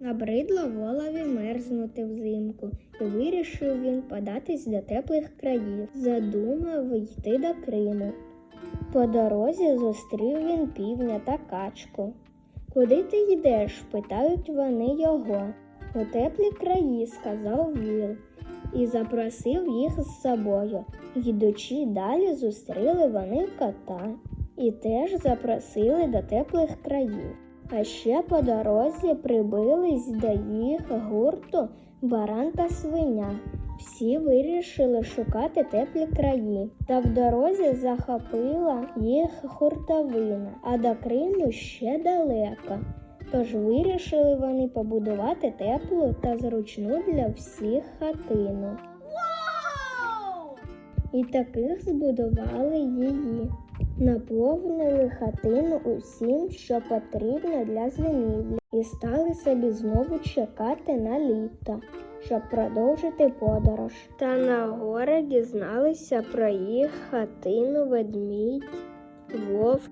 Набридло волові мерзнути взимку, і вирішив він податись до теплих країв. Задумав йти до Криму. По дорозі зустрів він півня та качку. Куди ти йдеш? питають вони його. У теплі краї, сказав Віл, і запросив їх з собою. Йдучи далі, зустріли вони кота і теж запросили до теплих країв. А ще по дорозі прибились до їх гурту баран та свиня. Всі вирішили шукати теплі краї, та в дорозі захопила їх хуртовина, а до Криму ще далеко. Тож вирішили вони побудувати теплу та зручну для всіх хатину. І таких збудували її. Наповнили хатину усім, що потрібно для зимівлі, і стали собі знову чекати на літо, щоб продовжити подорож. Та на горе дізналися про їх хатину ведмідь, вовк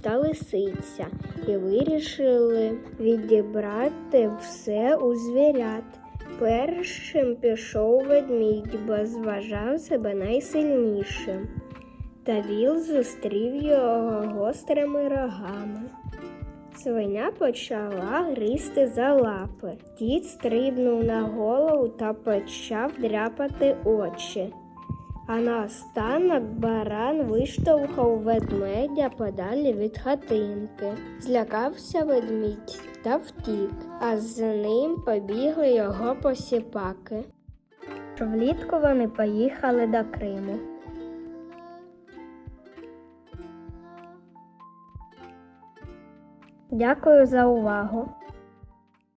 та лисиця і вирішили відібрати все у звірят. Першим пішов ведмідь, бо зважав себе найсильнішим. Та віл зустрів його гострими рогами. Свиня почала гризти за лапи. Дід стрибнув на голову та почав дряпати очі. А наостанок баран виштовхав ведмедя подалі від хатинки. Злякався ведмідь та втік, а з ним побігли його посіпаки. Влітку вони поїхали до Криму. Дякую за увагу.